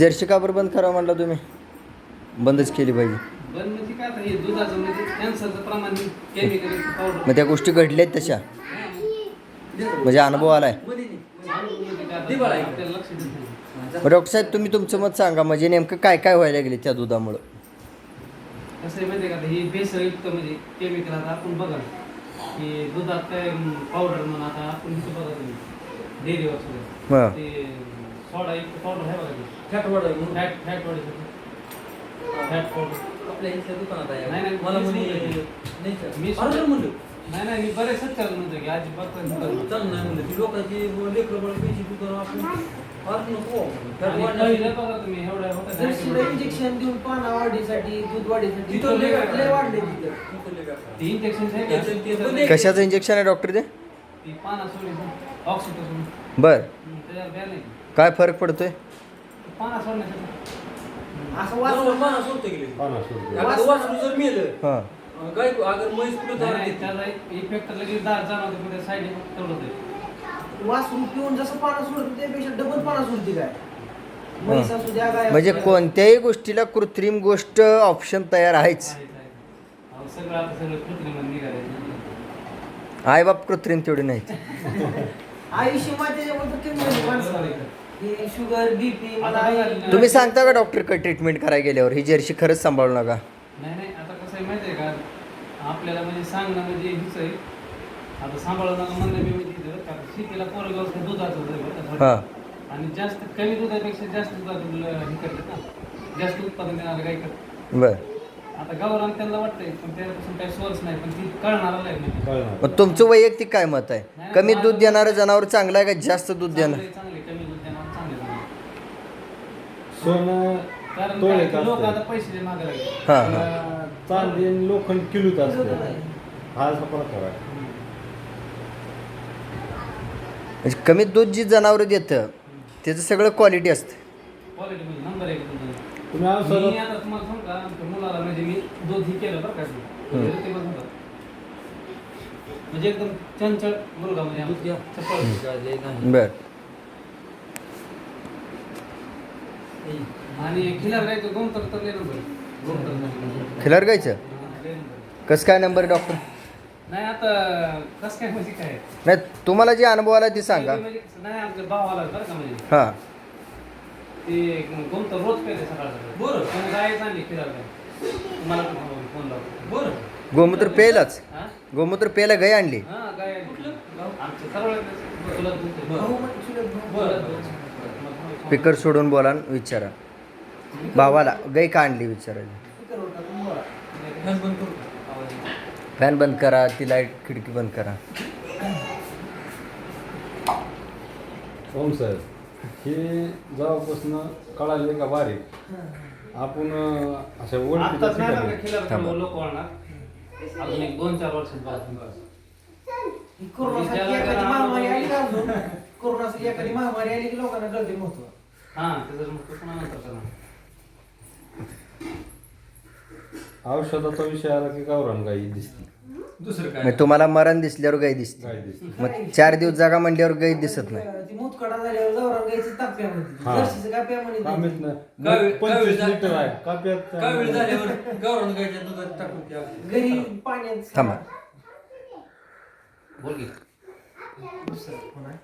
Jersey का बरं बंद करा म्हणला तुम्ही? बंदच केली पाहिजे. बंद म्हणजे काय आता हे दुधाचं म्हणजे कॅन्सरचं प्रमाण केमिकल पावडर मग त्या गोष्टी घडल्यात तशा. म्हणजे अनुभव आलाय. आपल्याला लक्ष देत नाही मग डॉक्टर साहेब तुम्ही तुमचं मत सांगा. म्हणजे नेमकं काय काय व्हायला गेले त्या दुधामुळं? कसं आहे माहिती आहे का आता हे भेसळयुक्त म्हणजे केमिकल आता आपण बघा. की दुधात काय पावडर म्हणून आता आपण इथं बघा तुम्ही. डेअरीवर सुद्धा हां. ते सोडा युक्त पावडर आहे बघा ते फॅट वाढ आहे म्हणून. फॅट फॅट वाढीसाठी फॅट पावडर आपल्या इथल्या दुकानात आहे नाही, नाही, मला मीच म्हणे म्हणलं. नाही सर मी मी सुद्धा- म्हणलो नाही नाही मी बरेच सत्कार म्हणतो की अजिबात नाही म्हणतो. चांगलं नाही म्हणलं ती लोकांची लेकरं बळ पैसे दुकान आपण फार नको फॅट आणि वाढण्यासाठी. पहिलं बघा तुम्ही एवढ्या होत्या जर्सीला diet इंजेक्शन देऊन पाना वाढीसाठी दूध वाढीसाठी तिथं लय लय लय वाढले तिथं. तिथं लय व्यापार. ती इंजेक्शन आहे Injection ते का पण नाही. कशाचं इंजेक्शन आहे डॉक्टर ते ती पाना सोडली ऑक्सिटोसिन बर. त्याच्यावर बॅन आहे काय फरक पडतोय? पाना सोडण्यासाठी. असं बरोबर वाचलं. माणूस सोडतं गेले. पन्नास रुपये एखादं वासरू जर मेलं हां. गाय अगर म्हैस कुठं नाही, जाणार नाही, नाही, त्याचा इफेक्ट लगेच दहा जाणवतो पण साईड इफेक्ट तेवढंच आहे. वासरू पिऊन जसं पाना सोडतं त्यापेक्षा डबल पाना सोडते काय? म्हैस असू द्या गाय म्हणजे द्या. कोणत्याही गोष्टीला कृत्रिम गोष्ट ऑप्शन तयार आहेच. आहे, आहे. अहो, सगळं आता सगळं कृत्रिम निघालं आईबाप कृत्रिम तेवढे नाहीत. शुगर बीपी मला आई- तुम्ही सांगता का डॉक्टरकडे ट्रीटमेंट करायला गेल्यावर? ही जर्सी खरंच सांभाळू नका. नाही नाही आता कसं आहे माहिती आहे का? आपल्याला म्हणजे सांगणं म्हणजे हीच आहे. आता सांभाळू नका म्हणलं मी म्हणजे इथं का शेतीला पोरं व्यवस्था दुधाचं बरं का हां. आणि जास्त कमी दुधापेक्षा जास्त दुधाचं हे करतात ना. जास्त उत्पादन देणारे करतात. बर. आता गावरान त्यांना वाटतंय पण त्यापासून काही सोर्स नाही पण ती कळणार नाही म्हणजे. मग तुमचं वैयक्तिक काय मत आहे? कमी दूध देणारं जनावर चांगलं आहे का जास्त दूध देणार चांगले कमी दूध देणार चांगले दूध. सोनं कारण तोळे काय लोक आता असते पैसे मागायला लागले हां हां चांदी आणि लोखंड किलोत किलोत असते आहे. हा असा प्रकार आहे म्हणजे कमी दूध जी जनावर देतं त्याचं सगळं क्वालिटी असतं क्वालिटी म्हणजे नंबर एक दूध आहे. तुम्ही मी औषधात आता तुम्हाला सांगू का आमच्या मुलाला म्हणजे मी दूध ही केलं बरं का ते. हम्म. ते बघ होतं. म्हणजे एकदम चंचल मुलगा म्हणजे. चपळ नाही. बर. आणि खिलार गायचं गोमतर तर गोमतर खिलार गायचं? कसं काय नंबर डॉक्टर नाही आता कसं काय म्हणजे काय? नाही तुम्हाला जे अनुभव आला ते सांगा. म्हणजे नाही आमच्या भावाला बरं का म्हणजे? हां. ते गोमतर रोज पेले सकाळ सकाळ बरं. पण गाय चांगली खिलार गाय फोन लावतो. बरं. गोमूत्र पेलाच? हा? गोमूत्र पेला गाय आणली. हा सर्व तुला. बरं स्पीकर सोडून बोला आणि विचारा. भावाला गाय का आणली विचारायला? स्पीकर होता, तुम्ही बोला. फॅन बंद करू ती लाइट खिडकी बंद करा. ओम साहेब हे जेव्हापासून कळाले का बारीक आपण अं, अशा ओळखीच्या आत्ताच नाही बरं का ठिकाणी? खिलार थांबा. लोक अजून एक दोन चार वर्षात बाद. कोरोनासारखी एखादी महामारी आली का अजून? कोरोनासारखी एखादी महामारी आली की लोकांना कळते महत्त्व? हा त्याचं मग तो पुन्हा नंतर करणार? औषधाचा विषय आला की गावरान गाई दिसते. दुसरं काय? मग तुम्हाला मरण दिसल्यावर गाय दिसते. गाय दिसते. मग चार दिवस जागा म्हणल्यावर गाय दिसत नाही. ती मुतकडा झाल्यावर जवळ गायची ताप्या म्हणते. हा. जर्सीचं काय प्या म्हणते कामीत काय वेळ- ना काय पंचवीस वेळ लिटर आहे. काप्यात काय वेळ झाल्यावर गावरान गायच्या दुधात टाकून घरी पाण्यात थांबा. बोल की. दुसरं कोण आहे?